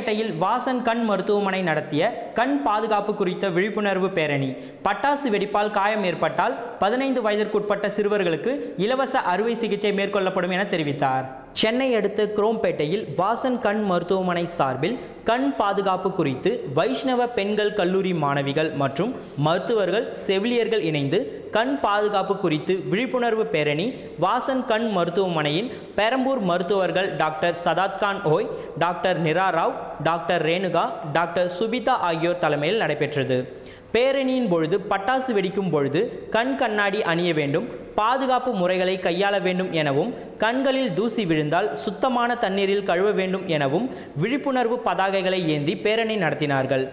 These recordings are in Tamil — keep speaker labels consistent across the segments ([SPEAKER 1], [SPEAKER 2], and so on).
[SPEAKER 1] குரோம்பேட்டையில் வாசன் கண் மருத்துவமனை நடத்திய கண் பாதுகாப்பு குறித்த விழிப்புணர்வு பேரணி. பட்டாசு வெடிப்பால் காயம் ஏற்பட்டால் பதினைந்து வயதிற்குட்பட்ட சிறுவர்களுக்கு இலவச அறுவை சிகிச்சை மேற்கொள்ளப்படும் என தெரிவித்தார். சென்னை அடுத்த குரோம்பேட்டையில் வாசன் கண் மருத்துவமனை சார்பில் கண் பாதுகாப்பு குறித்து வைஷ்ணவ பெண்கள் கல்லூரி மாணவிகள் மற்றும் மருத்துவர்கள் செவிலியர்கள் இணைந்து கண் பாதுகாப்பு குறித்து விழிப்புணர்வு பேரணி வாசன் கண் மருத்துவமனையின் பெரம்பூர் மருத்துவர்கள் டாக்டர் சதாத்கான் ஓய் doctor Nira Rao doctor Renuka doctor Subitha ஆகியோர் தலைமையில் நடைபெற்றது. பேரணியின் பொழுது பட்டாசு வெடிக்கும் பொழுது கண் கண்ணாடி அணிய வேண்டும் பாதுகாப்பு முறைகளை கையாள வேண்டும் எனவும் கண்களில் தூசி விழுந்தால் சுத்தமான தண்ணீரில் கழுவ வேண்டும் எனவும் விழிப்புணர்வு பதாகைகளை ஏந்தி பேரணி நடத்தினார்கள்.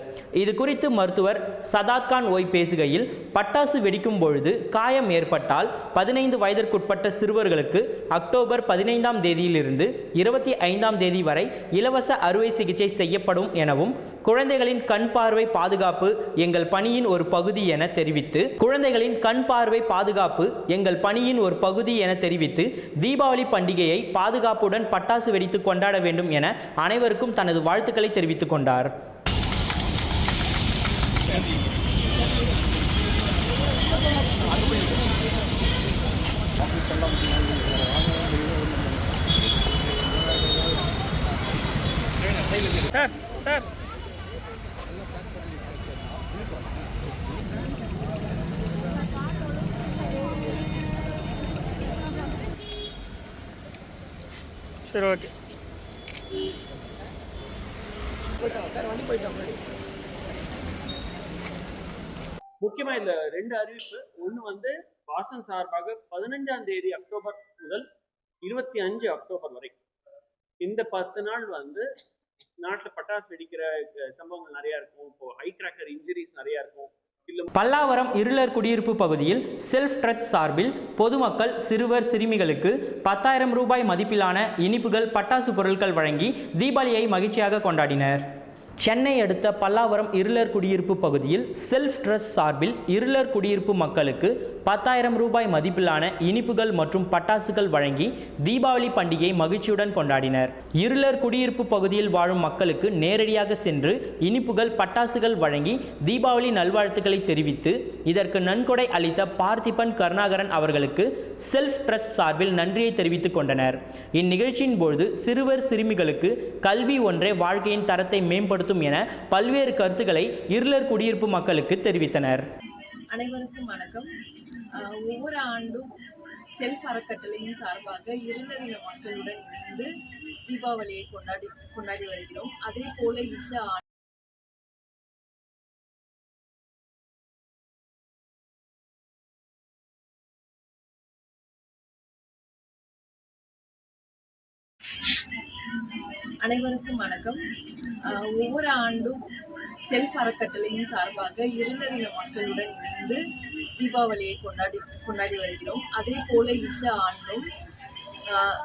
[SPEAKER 1] இது குறித்து மருத்துவர் சதாத்கான் ஓய் பேசுகையில் பட்டாசு வெடிக்கும் பொழுது காயம் ஏற்பட்டால் பதினைந்து வயதிற்குட்பட்ட சிறுவர்களுக்கு அக்டோபர் பதினைந்தாம் தேதியிலிருந்து இருபத்தி ஐந்தாம் தேதி வரை இலவச அறுவை சிகிச்சை செய்யப்படும் எனவும் குழந்தைகளின் கண் பார்வை பாதுகாப்பு எங்கள் பணியின் ஒரு பகுதி என தெரிவித்து குழந்தைகளின் கண் பார்வை பாதுகாப்பு எங்கள் பணியின் ஒரு பகுதி என தெரிவித்து தீபாவளி பண்டிகையை பாதுகாப்புடன் பட்டாசு வெடித்து கொண்டாட வேண்டும் என அனைவருக்கும் தனது வாழ்த்துக்களை தெரிவித்துக் கொண்டார்.
[SPEAKER 2] Sir sir. சரி ஓகே.
[SPEAKER 3] முக்கியமா இந்த ரெண்டு அறிவிப்பு. ஒண்ணு வந்து வாசன் சார்பாக பதினஞ்சாம் தேதி அக்டோபர் முதல் இருபத்தி அஞ்சு அக்டோபர் வரை. இந்த பத்து நாள் வந்து நாட்டில் பட்டாசு வெடிக்கிற சம்பவங்கள் நிறையா இருக்கும். இப்போ ஹை கிராக்கர் இன்ஜுரிஸ் நிறையா இருக்கும்.
[SPEAKER 1] பல்லாவரம் இருளர் குடியிருப்பு பகுதியில் செல்ஃப் ட்ரஸ்ட் சார்பில் பொதுமக்கள் சிறுவர் சிறுமிகளுக்கு பத்தாயிரம் ரூபாய் மதிப்பிலான இனிப்புகள் பட்டாசு பொருட்கள் வழங்கி தீபாவளியை மகிழ்ச்சியாக கொண்டாடினர். சென்னை அடுத்த பல்லாவரம் இருளர் குடியிருப்பு பகுதியில் செல்ஃப் ட்ரஸ்ட் சார்பில் இருளர் குடியிருப்பு மக்களுக்கு பத்தாயிரம் ரூபாய் மதிப்பிலான இனிப்புகள் மற்றும் பட்டாசுகள் வழங்கி தீபாவளி பண்டிகையை மகிழ்ச்சியுடன் கொண்டாடினர். இருளர் குடியிருப்பு பகுதியில் வாழும் மக்களுக்கு நேரடியாக சென்று இனிப்புகள் பட்டாசுகள் வழங்கி தீபாவளி நல்வாழ்த்துக்களை தெரிவித்து இதற்கு நன்கொடை அளித்த பார்த்திபன் கருணாகரன் அவர்களுக்கு செல்ஃப் ட்ரஸ்ட் சார்பில் நன்றியை தெரிவித்துக் கொண்டனர். இந்நிகழ்ச்சியின் பொழுது சிறுவர் சிறுமிகளுக்கு கல்வி ஒன்றே வாழ்க்கையின் தரத்தை மேம்படுத்தும் என பல்வேறு கருத்துக்களை இருளர் குடியிருப்பு மக்களுக்கு தெரிவித்தனர்.
[SPEAKER 4] அனைவருக்கும் வணக்கம். ஒவ்வொரு ஆண்டும் செல்ஃப் அறக்கட்டளையின் சார்பாக இருந்தரின மக்களுடன் இணைந்து தீபாவளியை கொண்டாடி கொண்டாடி வருகிறோம். அதே போல இந்த ஆண்டு அனைவருக்கும் வணக்கம். அஹ் ஒவ்வொரு ஆண்டும் செல்ஃப் அறக்கட்டளையின் சார்பாக இருந்தரின மக்களுடன் இணைந்து தீபாவளியை கொண்டாடி கொண்டாடி வருகிறோம். அதே போல இந்த ஆண்டும் அஹ்,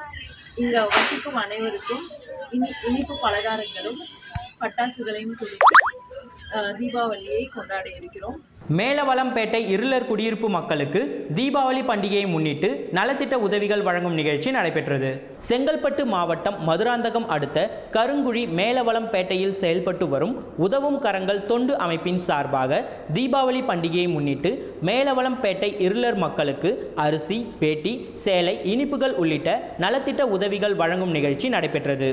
[SPEAKER 4] இங்க வசிக்கும் அனைவருக்கும் இனி இனிப்பு பலகாரங்களும் பட்டாசுகளையும் கொடுத்து தீபாவளியை கொண்டாட இருக்கிறோம்.
[SPEAKER 1] மேலவளம்பேட்டை இருளர் குடியிருப்பு மக்களுக்கு தீபாவளி பண்டிகையை முன்னிட்டு நலத்திட்ட உதவிகள் வழங்கும் நிகழ்ச்சி நடைபெற்றது. செங்கல்பட்டு மாவட்டம் மதுராந்தகம் அடுத்த கருங்குழி மேலவளம்பேட்டையில் செயல்பட்டு வரும் உதவும் கரங்கள் தொண்டு அமைப்பின் சார்பாக தீபாவளி பண்டிகையை முன்னிட்டு மேலவளம்பேட்டை இருளர் மக்களுக்கு அரிசி வேட்டி சேலை இனிப்புகள் உள்ளிட்ட நலத்திட்ட உதவிகள் வழங்கும் நிகழ்ச்சி நடைபெற்றது.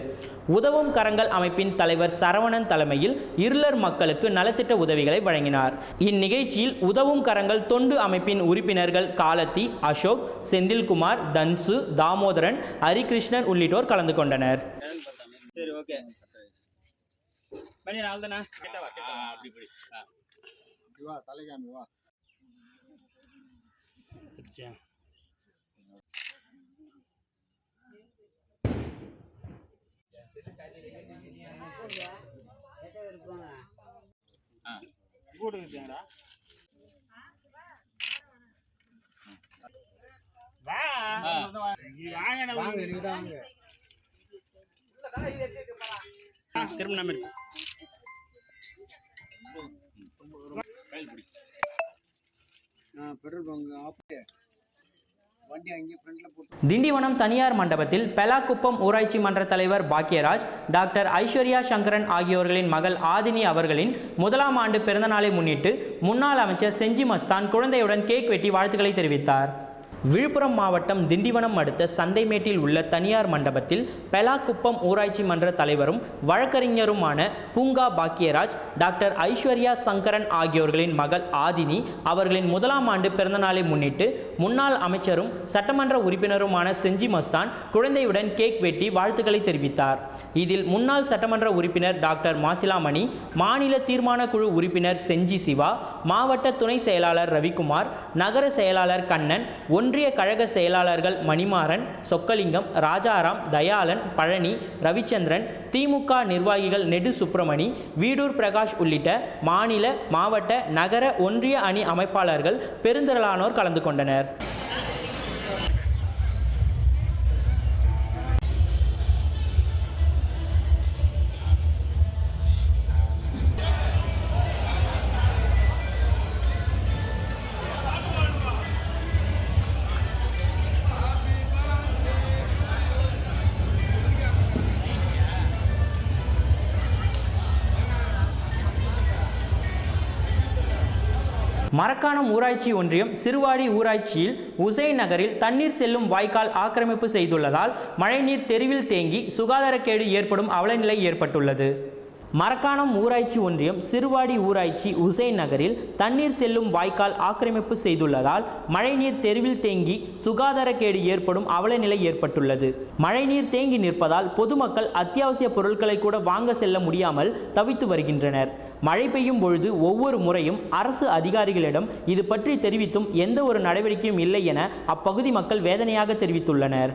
[SPEAKER 1] உதவும் கரங்கள் அமைப்பின் தலைவர் சரவணன் தலைமையில் இருளர் மக்களுக்கு நலத்திட்ட உதவிகளை வழங்கினார். இந்நிகழ்ச்சியில் உதவும் கரங்கள் தொண்டு அமைப்பின் உறுப்பினர்கள் காலத்தி அசோக் செந்தில்குமார் தன்சு தாமோதரன் ஹரிகிருஷ்ணன் உள்ளிட்டோர் கலந்து கொண்டனர்.
[SPEAKER 2] சரி ஓகே. பண்ணி நாள் தானே? கேட்டவா கேட்டவா? அப்படி இப்படி. ஆ.
[SPEAKER 5] வா தலைகாமி வா.
[SPEAKER 2] போட்டுக்கிட்டீங்களா வா வாங்க
[SPEAKER 5] வாங்க வாங்க
[SPEAKER 2] ஆ, திரும்ப நம்ம
[SPEAKER 5] பெட்ரோல் பங்க் ஆஃப்.
[SPEAKER 1] திண்டிவனம் தனியார் மண்டபத்தில் பெலாக்குப்பம் ஊராட்சி மன்ற தலைவர் பாக்யராஜ் டாக்டர் ஐஸ்வர்யா சங்கரன் ஆகியோர்களின் மகள் ஆதினி அவர்களின் முதலாம் ஆண்டு பிறந்தநாளை முன்னிட்டு முன்னாள் அமைச்சர் செஞ்சி மஸ்தான் குழந்தையுடன் கேக் வெட்டி வாழ்த்துக்களை தெரிவித்தார். விழுப்புரம் மாவட்டம் திண்டிவனம் அடுத்த சந்தைமேட்டில் உள்ள தனியார் மண்டபத்தில் பெலாக்குப்பம் ஊராட்சி மன்ற தலைவரும் வழக்கறிஞருமான பூங்கா பாக்கியராஜ் டாக்டர் ஐஸ்வர்யா சங்கரன் ஆகியோர்களின் மகள் ஆதினி அவர்களின் முதலாம் ஆண்டு பிறந்தநாளை முன்னிட்டு முன்னாள் அமைச்சரும் சட்டமன்ற உறுப்பினருமான செஞ்சி மஸ்தான் குழந்தையுடன் கேக் வெட்டி வாழ்த்துக்களை தெரிவித்தார். இதில் முன்னாள் சட்டமன்ற உறுப்பினர் டாக்டர் மாசிலாமணி மாநில தீர்மான குழு உறுப்பினர் செஞ்சி சிவா மாவட்ட துணை செயலாளர் ரவிக்குமார் நகர செயலாளர் கண்ணன் ஒன்றிய கழக செயலாளர்கள் மணிமாறன் சொக்கலிங்கம் ராஜாராம் தயாளன் பழனி ரவிச்சந்திரன் திமுக நிர்வாகிகள் நெடு சுப்பிரமணி வீடூர் பிரகாஷ் உள்ளிட்ட மாநில மாவட்ட நகர ஒன்றிய அணி அமைப்பாளர்கள் பெருந்திரளானோர் கலந்து கொண்டனர். மரக்காணம் ஊராட்சி ஒன்றியம் சிறுவாடி ஊராட்சியில் உசைன் நகரில் தண்ணீர் செல்லும் வாய்க்கால் ஆக்கிரமிப்பு செய்துள்ளதால் மழைநீர் தெருவில் தேங்கி சுகாதாரக்கேடு ஏற்படும் அவலநிலை ஏற்பட்டுள்ளது. மரக்காணம் ஊராட்சி ஒன்றியம் சிறுவாடி ஊராட்சி உசைன் நகரில் தண்ணீர் செல்லும் வாய்க்கால் ஆக்கிரமிப்பு செய்துள்ளதால் மழைநீர் தெருவில் தேங்கி சுகாதாரக்கேடு ஏற்படும் அவலநிலை ஏற்பட்டுள்ளது. மழைநீர் தேங்கி நிற்பதால் பொதுமக்கள் அத்தியாவசிய பொருட்களை கூட வாங்க செல்ல முடியாமல் தவித்து வருகின்றனர். மழை பெய்யும் பொழுது ஒவ்வொரு முறையும் அரசு அதிகாரிகளிடம் இது பற்றி தெரிவித்தும் எந்த ஒரு நடவடிக்கையும் இல்லை என அப்பகுதி மக்கள் வேதனையாக தெரிவித்துள்ளனர்.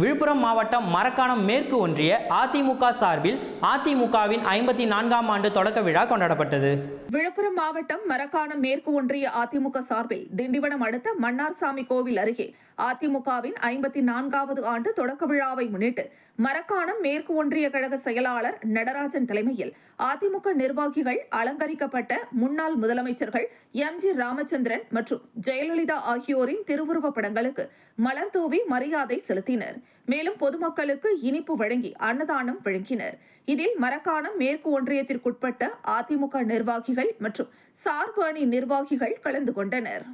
[SPEAKER 1] விழுப்புரம் மாவட்டம் மரக்காணம் மேற்கு ஒன்றிய அதிமுக சார்பில் அதிமுகவின் ஐம்பத்தி நான்காம் ஆண்டு தொடக்க விழா கொண்டாடப்பட்டது.
[SPEAKER 6] விழுப்புரம் மாவட்டம் மரக்காணம் மேற்கு ஒன்றிய அதிமுக சார்பில் திண்டிவனம் அடுத்த மன்னார்சாமி கோவில் அருகே அதிமுகவின் ஐம்பத்தி நான்காவது ஆண்டு தொடக்க விழாவை முன்னிட்டு மரக்காணம் மேற்கு ஒன்றிய கழக செயலாளர் நடராஜன் தலைமையில் அதிமுக நிர்வாகிகள் அலங்கரிக்கப்பட்ட முன்னாள் முதலமைச்சர்கள் எம் ஜி ராமச்சந்திரன் மற்றும் ஜெயலலிதா ஆகியோரின் திருவுருவப் படங்களுக்கு மலர் தூவி மரியாதை செலுத்தினர். மேலும் பொதுமக்களுக்கு இனிப்பு வழங்கி அன்னதானம் வழங்கினர். இதில் மரக்காணம் மேற்கு ஒன்றியத்திற்குட்பட்ட அதிமுக நிர்வாகிகள் மற்றும் சார்பு அணி நிர்வாகிகள் கலந்து கொண்டனர்.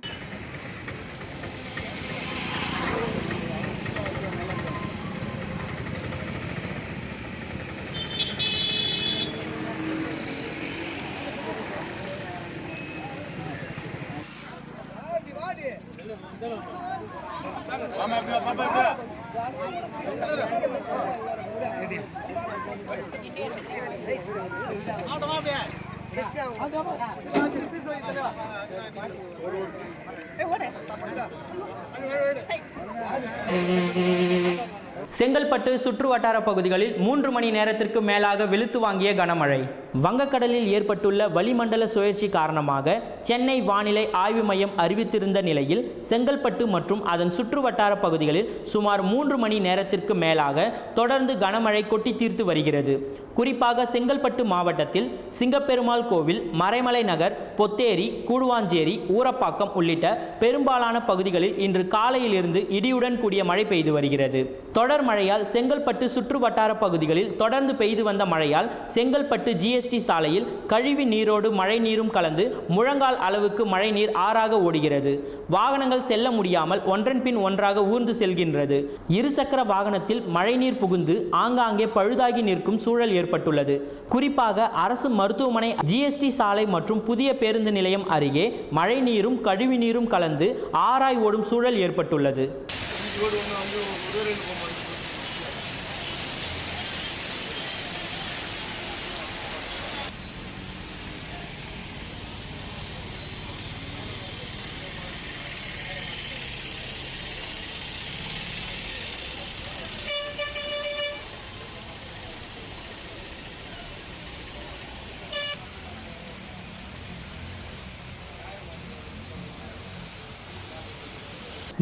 [SPEAKER 1] செங்கல்பட்டு சுற்று வட்டார பகுதிகளில் மூன்று மணி நேரத்திற்கு மேலாக வெளுத்து வாங்கிய கனமழை. வங்கக்கடலில் ஏற்பட்டுள்ள வளிமண்டல சுழற்சி காரணமாக சென்னை வானிலை ஆய்வு மையம் அறிவித்திருந்த நிலையில் செங்கல்பட்டு மற்றும் அதன் சுற்று வட்டார பகுதிகளில் சுமார் மூன்று மணி நேரத்திற்கு மேலாக தொடர்ந்து கனமழை கொட்டி தீர்த்து வருகிறது. குறிப்பாக செங்கல்பட்டு மாவட்டத்தில் சிங்கப்பெருமாள் கோவில் மறைமலை நகர் பொத்தேரி கூடுவாஞ்சேரி ஊரப்பாக்கம் உள்ளிட்ட பெரும்பாலான பகுதிகளில் இன்று காலையிலிருந்து இடியுடன் கூடிய மழை பெய்து வருகிறது. தொடர் மழையால் செங்கல்பட்டு சுற்று வட்டார பகுதிகளில் தொடர்ந்து பெய்து வந்த மழையால் செங்கல்பட்டு ஜிஎஸ் ஜிஎஸ்டி சாலையில் கழிவு நீரோடு மழை நீரும் கலந்து முழங்கால் அளவுக்கு மழை நீர் ஆறாக ஓடுகிறது. வாகனங்கள் செல்ல முடியாமல் ஒன்றன் பின் ஒன்றாக ஊர்ந்து செல்கின்றது. இருசக்கர வாகனத்தில் மழைநீர் புகுந்து ஆங்காங்கே பழுதாகி நிற்கும் சூழல் ஏற்பட்டுள்ளது. குறிப்பாக அரசு மருத்துவமனை ஜிஎஸ்டி சாலை மற்றும் புதிய பேருந்து நிலையம் அருகே மழைநீரும் கழிவு நீரும் கலந்து ஆறாய் ஓடும் சூழல் ஏற்பட்டுள்ளது.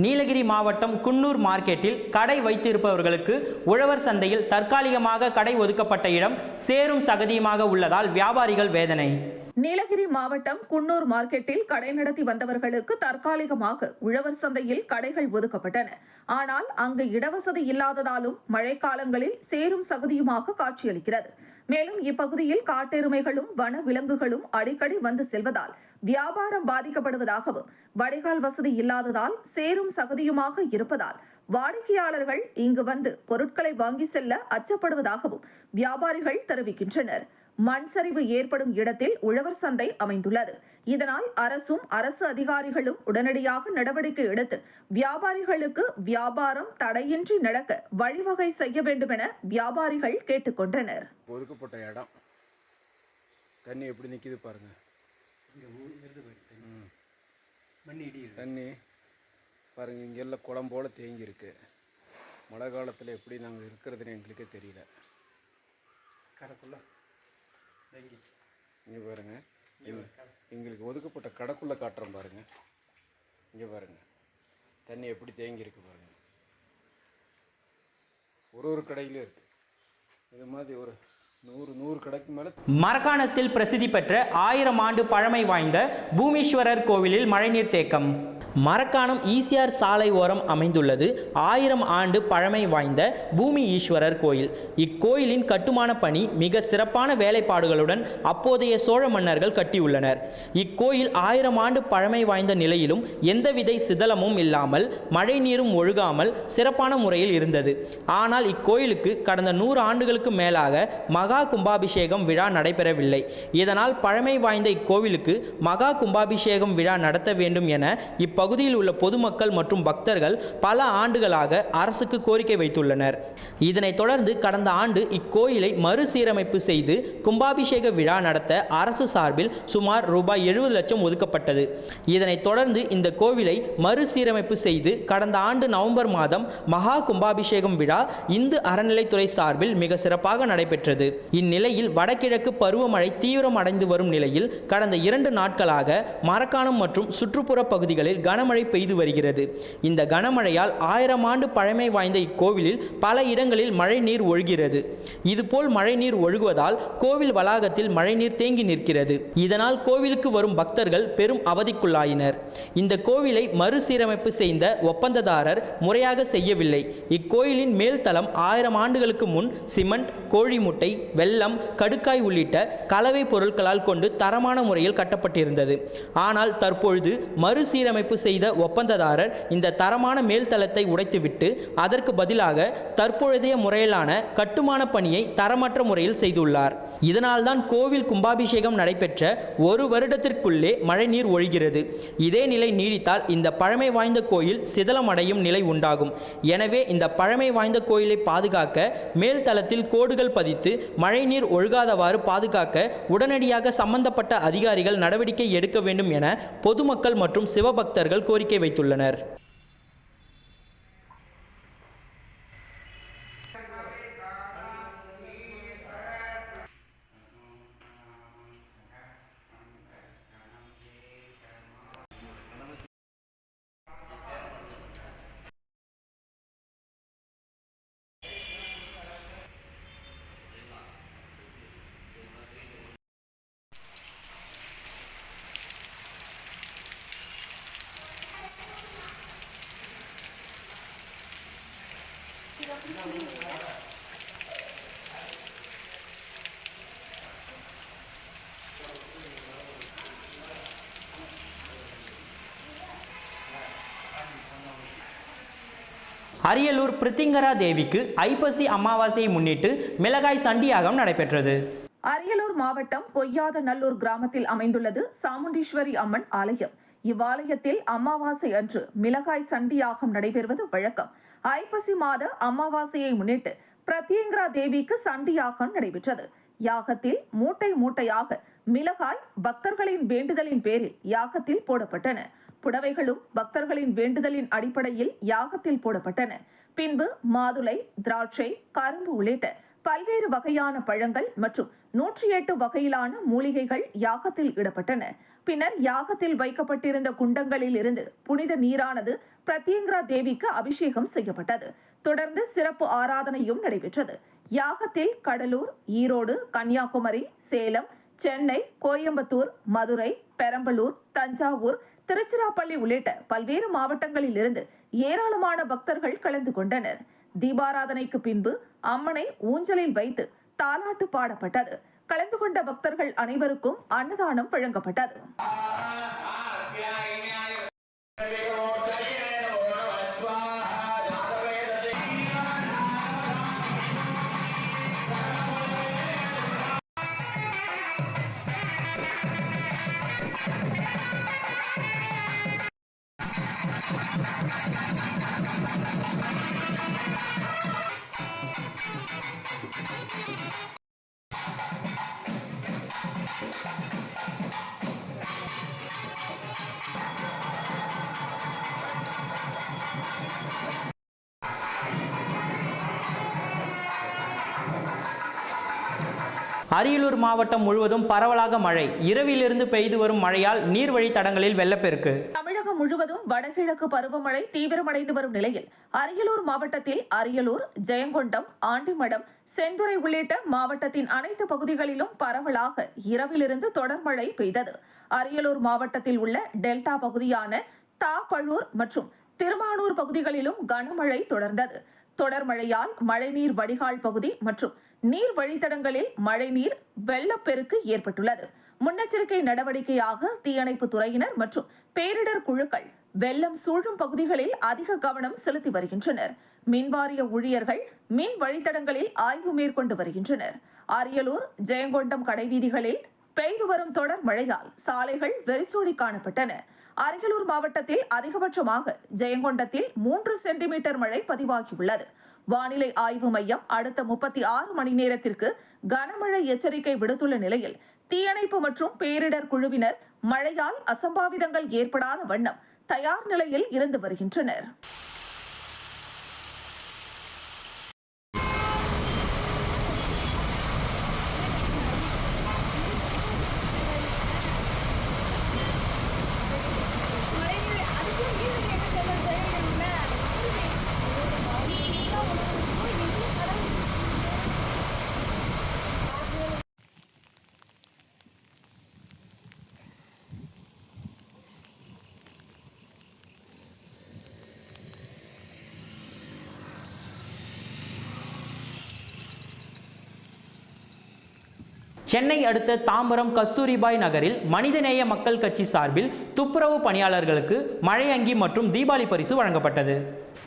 [SPEAKER 1] நீலகிரி மாவட்டம் குன்னூர் மார்க்கெட்டில் கடை வைத்திருப்பவர்களுக்கு உழவர் சந்தையில் தற்காலிகமாக கடை ஒதுக்கப்பட்ட இடம் சேரும் சகதியுமாக உள்ளதால் வியாபாரிகள் வேதனை.
[SPEAKER 6] நீலகிரி மாவட்டம் குன்னூர் மார்க்கெட்டில் கடை நடத்தி வந்தவர்களுக்கு தற்காலிகமாக உழவர் சந்தையில் கடைகள் ஒதுக்கப்பட்டன. ஆனால் அங்கு இடவசதி இல்லாததாலும் மழைக்காலங்களில் சேரும் சகுதியுமாக காட்சியளிக்கிறது. மேலும் இப்பகுதியில் காட்டெருமைகளும் வன விலங்குகளும் அடிக்கடி வந்து செல்வதால் வியாபாரம் பாதிக்கப்படுவதாகவும் வடிகால் வசதி இல்லாததால் சேரும் சகதியுமாக இருப்பதால் வாடிக்கையாளர்கள் இங்கு வந்து பொருட்களை வாங்கி செல்ல அச்சப்படுவதாகவும் வியாபாரிகள் தெரிவிக்கின்றனர். மண் சரிவு ஏற்படும் இடத்தில் உழவர் சந்தை அமைந்துள்ளது. இதனால் அரசும் அரசு அதிகாரிகளும் உடனடியாக நடவடிக்கை எடுத்து வியாபாரிகளுக்கு வியாபாரம் தடையின்றி நடக்க வழிவகை செய்ய வேண்டும் என வியாபாரிகள் கேட்டுக்கொண்டனர்.
[SPEAKER 7] ஒதுக்கப்பட்ட இடம். தண்ணி எப்படி நிற்கிது பாருங்க. தண்ணி. பாருங்க இங்க எல்லாம் குளம் போல தேங்கி இருக்கு. மழை காலத்தில் எப்படி நாங்கள் இருக்கிறதுன்னு எங்களுக்கே தெரியல. இங்கே பாருங்க. எங்க- எங்களுக்கு ஒதுக்கப்பட்ட கடைக்குள்ள காட்டுறோம் பாருங்க. இங்கே பாருங்க. தண்ணி எப்படி தேங்கி இருக்கு பாருங்க. ஒரு ஒரு கடையிலும் இருக்கு. இது மாதிரி ஒரு நூறு நூறு கடைக்கு மேலே
[SPEAKER 1] மரக்காணத்தில் பிரசித்தி பெற்ற ஆயிரம் ஆண்டு பழமை வாய்ந்த பூமீஸ்வரர் கோவிலில் மழைநீர் தேக்கம். மரக்காணம் ஈசிஆர் சாலை ஓரம் அமைந்துள்ளது. ஆயிரம் ஆண்டு பழமை வாய்ந்த பூமி ஈஸ்வரர் கோயில். இக்கோயிலின் கட்டுமான பணி மிக சிறப்பான வேலைப்பாடுகளுடன் அப்போதைய சோழ மன்னர்கள் கட்டியுள்ளனர். இக்கோயில் ஆயிரம் ஆண்டு பழமை வாய்ந்த நிலையிலும் எந்தவித சிதலமும் இல்லாமல் மழை நீரும் ஒழுகாமல் சிறப்பான முறையில் இருந்தது. ஆனால் இக்கோயிலுக்கு கடந்த நூறு ஆண்டுகளுக்கு மேலாக மக மகா கும்பாபிஷேகம் விழா நடைபெறவில்லை. இதனால் பழமை வாய்ந்த இக்கோவிலுக்கு மகா கும்பாபிஷேகம் விழா நடத்த வேண்டும் என இப்பகுதியில் உள்ள பொதுமக்கள் மற்றும் பக்தர்கள் பல ஆண்டுகளாக அரசுக்கு கோரிக்கை வைத்துள்ளனர். இதனைத் தொடர்ந்து கடந்த ஆண்டு இக்கோயிலை மறுசீரமைப்பு செய்து கும்பாபிஷேக விழா நடத்த அரசு சார்பில் சுமார் ரூபாய் எழுபது லட்சம் ஒதுக்கப்பட்டது. இதனைத் தொடர்ந்து இந்த கோவிலை மறுசீரமைப்பு செய்து கடந்த ஆண்டு நவம்பர் மாதம் மகா கும்பாபிஷேகம் விழா இந்து அறநிலைத்துறை சார்பில் மிக சிறப்பாக நடைபெற்றது. இந்நிலையில் வடகிழக்கு பருவமழை தீவிரம் அடைந்து வரும் நிலையில் கடந்த இரண்டு நாட்களாக மரக்காணம் மற்றும் சுற்றுப்புற பகுதிகளில் கனமழை பெய்து வருகிறது. இந்த கனமழையால் ஆயிரம் ஆண்டு பழமை வாய்ந்த இக்கோவிலில் பல இடங்களில் மழை நீர் ஒழுகிறது. இதுபோல் மழை நீர் ஒழுகுவதால் கோவில் வளாகத்தில் மழைநீர் தேங்கி நிற்கிறது. இதனால் கோவிலுக்கு வரும் பக்தர்கள் பெரும் அவதிக்குள்ளாயினர். இந்த கோவிலை மறுசீரமைப்பு செய்த ஒப்பந்ததாரர் முறையாக செய்யவில்லை. இக்கோயிலின் மேல்தளம் ஆயிரம் ஆண்டுகளுக்கு முன் சிமெண்ட் கோழி முட்டை வெள்ளம் கடுக்காய் உள்ளிட்ட கலவை பொருட்களால் கொண்டு தரமான முறையில் கட்டப்பட்டிருந்தது. ஆனால் தற்பொழுது மறுசீரமைப்பு செய்த ஒப்பந்ததாரர் இந்த தரமான மேல்தளத்தை உடைத்துவிட்டு அதற்கு பதிலாக தற்பொழுதைய முறையிலான கட்டுமான பணியை தரமற்ற முறையில் செய்துள்ளார். இதனால்தான் கோவில் கும்பாபிஷேகம் நடைபெற்ற ஒரு வருடத்திற்குள்ளே மழைநீர் ஒழிகிறது. இதே நிலை நீடித்தால் இந்த பழமை வாய்ந்த கோயில் சிதலமடையும் நிலை உண்டாகும். எனவே இந்த பழமை வாய்ந்த கோயிலை பாதுகாக்க மேல்தளத்தில் கோடுகள் பதித்து மழைநீர் ஒழுகாதவாறு பாதுகாக்க உடனடியாக சம்பந்தப்பட்ட அதிகாரிகள் நடவடிக்கை எடுக்க வேண்டும் என பொதுமக்கள் மற்றும் சிவபக்தர்கள் கோரிக்கை வைத்துள்ளனர். அரியலூர் பிரித்திங்கரா தேவிக்கு ஐப்பசி அமாவாசையை முன்னிட்டு மிளகாய் சண்டியாகம் நடைபெற்றது.
[SPEAKER 6] அரியலூர் மாவட்டம் பொய்யாத நல்லூர் கிராமத்தில் அமைந்துள்ளது சாமுண்டீஸ்வரி அம்மன் ஆலயம். இவ்வாலயத்தில் அமாவாசை அன்று மிளகாய் சண்டியாகம் நடைபெறுவது வழக்கம். ஐப்பசி மாத அமாவாசையை முன்னிட்டு பிரத்யங்கரா தேவிக்கு சண்டி யாகம் நடைபெற்றது. யாகத்தில் மூட்டை மூட்டையாக மிளகாய் பக்தர்களின் வேண்டுதலின் பேரில் யாகத்தில் போடப்பட்டன. புடவைகளும் பக்தர்களின் வேண்டுதலின் அடிப்படையில் யாகத்தில் போடப்பட்டன. பின்பு மாதுளை திராட்சை கரும்பு உள்ளிட்ட பல்வேறு வகையான பழங்கள் மற்றும் நூற்றி எட்டு வகையிலான மூலிகைகள் யாகத்தில் இடப்பட்டன. பின்னர் யாகத்தில் வைக்கப்பட்டிருந்த குண்டங்களில் இருந்து புனித நீரானது பிரத்யங்கரா தேவிக்கு அபிஷேகம் செய்யப்பட்டது. தொடர்ந்து சிறப்பு ஆராதனையும் நடைபெற்றது. யாகத்தில் கடலூர் ஈரோடு கன்னியாகுமரி சேலம் சென்னை கோயம்புத்தூர் மதுரை பெரம்பலூர் தஞ்சாவூர் திருச்சிராப்பள்ளி உள்ளிட்ட பல்வேறு மாவட்டங்களில் இருந்து ஏராளமான பக்தர்கள் கலந்து கொண்டனர். தீபாராதனைக்கு பின்பு அம்மனை ஊஞ்சலில் வைத்து தாலாட்டு பாடப்பட்டது. கலந்து கொண்ட பக்தர்கள் அனைவருக்கும் அன்னதானம் வழங்கப்பட்டது.
[SPEAKER 1] அரியலூர் மாவட்டம் முழுவதும் பரவலாக மழை. இரவிலிருந்து பெய்து வரும் மழையால் நீர்வழி தடங்களில் வெள்ளப்பெருக்கு.
[SPEAKER 6] தமிழகம் முழுவதும் வடகிழக்கு பருவமழை தீவிரமடைந்து வரும் நிலையில் அரியலூர் மாவட்டத்தில் அரியலூர் ஜெயங்கொண்டம் ஆண்டிமடம் செந்துறை உள்ளிட்ட மாவட்டத்தின் அனைத்து பகுதிகளிலும் பரவலாக இரவிலிருந்து தொடர் மழை பெய்தது. அரியலூர் மாவட்டத்தில் உள்ள டெல்டா பகுதியான தாப்பழூர் மற்றும் திருமானூர் பகுதிகளிலும் கனமழை தொடர்ந்தது. தொடர் மழையால் மழைநீர் வடிகால் பகுதி மற்றும் நீர் வழித்தடங்களில் மழைநீர் வெள்ளப்பெருக்கு ஏற்பட்டுள்ளது. முன்னெச்சரிக்கை நடவடிக்கையாக தீயணைப்பு துறையினர் மற்றும் பேரிடர் குழுக்கள் வெள்ளம் சூழும் பகுதிகளில் அதிக கவனம் செலுத்தி வருகின்றனர். மின்வாரிய ஊழியர்கள் மின் வழித்தடங்களில் ஆய்வு மேற்கொண்டு வருகின்றனர். அரியலூர் ஜெயங்கொண்டம் கடைவீதிகளில் பெய்து வரும் தொடர் மழையால் சாலைகள் வெறிச்சோடி காணப்பட்டன. அரியலூர் மாவட்டத்தில் அதிகபட்சமாக ஜெயங்கொண்டத்தில் மூன்று சென்டிமீட்டர் மழை பதிவாகியுள்ளது. வானிலை ஆய்வு மையம் அடுத்த முப்பத்தி ஆறு மணி நேரத்திற்கு கனமழை எச்சரிக்கை விடுத்துள்ள நிலையில் தீயணைப்பு மற்றும் பேரிடர் குழுவினர் மழையால் அசம்பாவிதங்கள் ஏற்படாத வண்ணம் தயார் நிலையில் இருந்து வருகின்றனர்.
[SPEAKER 1] சென்னை அடுத்த தாம்பரம் கஸ்தூரிபாய் நகரில் மனிதநேய மக்கள் கட்சி சார்பில் துப்புரவு பணியாளர்களுக்கு மழை அங்கி மற்றும் தீபாவளி பரிசு வழங்கப்பட்டது.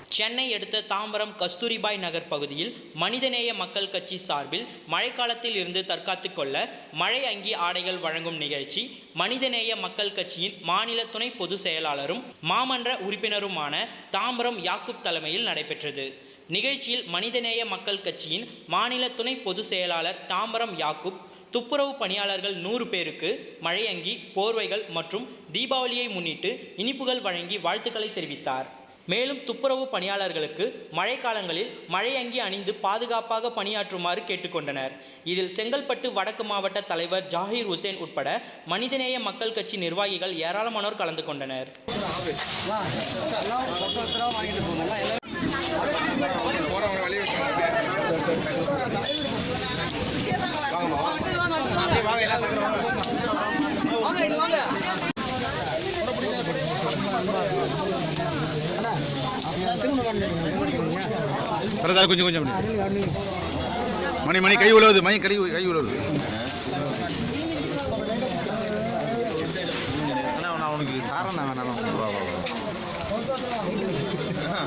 [SPEAKER 1] சென்னை அடுத்த தாம்பரம் கஸ்தூரிபாய் நகர் பகுதியில் மனிதநேய மக்கள் கட்சி சார்பில் மழைக்காலத்தில் இருந்து தற்காத்து கொள்ள மழை அங்கி ஆடைகள் வழங்கும் நிகழ்ச்சி மனிதநேய மக்கள் கட்சியின் மாநில துணை பொதுச் செயலாளரும் மாமன்ற உறுப்பினருமான தாம்பரம் யாக்குப் தலைமையில் நடைபெற்றது. நிகழ்ச்சியில் மனிதநேய மக்கள் கட்சியின் மாநில துணை பொதுச் செயலாளர் தாம்பரம் யாக்குப் துப்புரவு பணியாளர்கள் நூறு பேருக்கு மழையங்கி போர்வைகள் மற்றும் தீபாவளியை முன்னிட்டு இனிப்புகள் வழங்கி வாழ்த்துக்களை தெரிவித்தார். மேலும் துப்புரவு பணியாளர்களுக்கு மழைக்காலங்களில் மழையங்கி அணிந்து பாதுகாப்பாக பணியாற்றுமாறு கேட்டுக்கொண்டனர். இதில் செங்கல்பட்டு வடக்கு மாவட்ட தலைவர் ஜாகிர் ஹுசேன் உட்பட மனிதநேய மக்கள் கட்சி நிர்வாகிகள் ஏராளமானோர் கலந்து கொண்டனர்.
[SPEAKER 8] பிரதா கொஞ்சம் கொஞ்சம். மணி மணி கை உழவுது மணி கை கை உழவுது.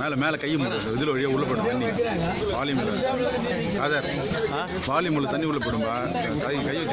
[SPEAKER 8] மேலே மேலே கை முட்டு இதில் வழியாக உள்ள போடும் தண்ணி வாலியம் ஆதார். வாலியம் உள்ள தண்ணி உள்ள போடும்பா. கை கை வச்சு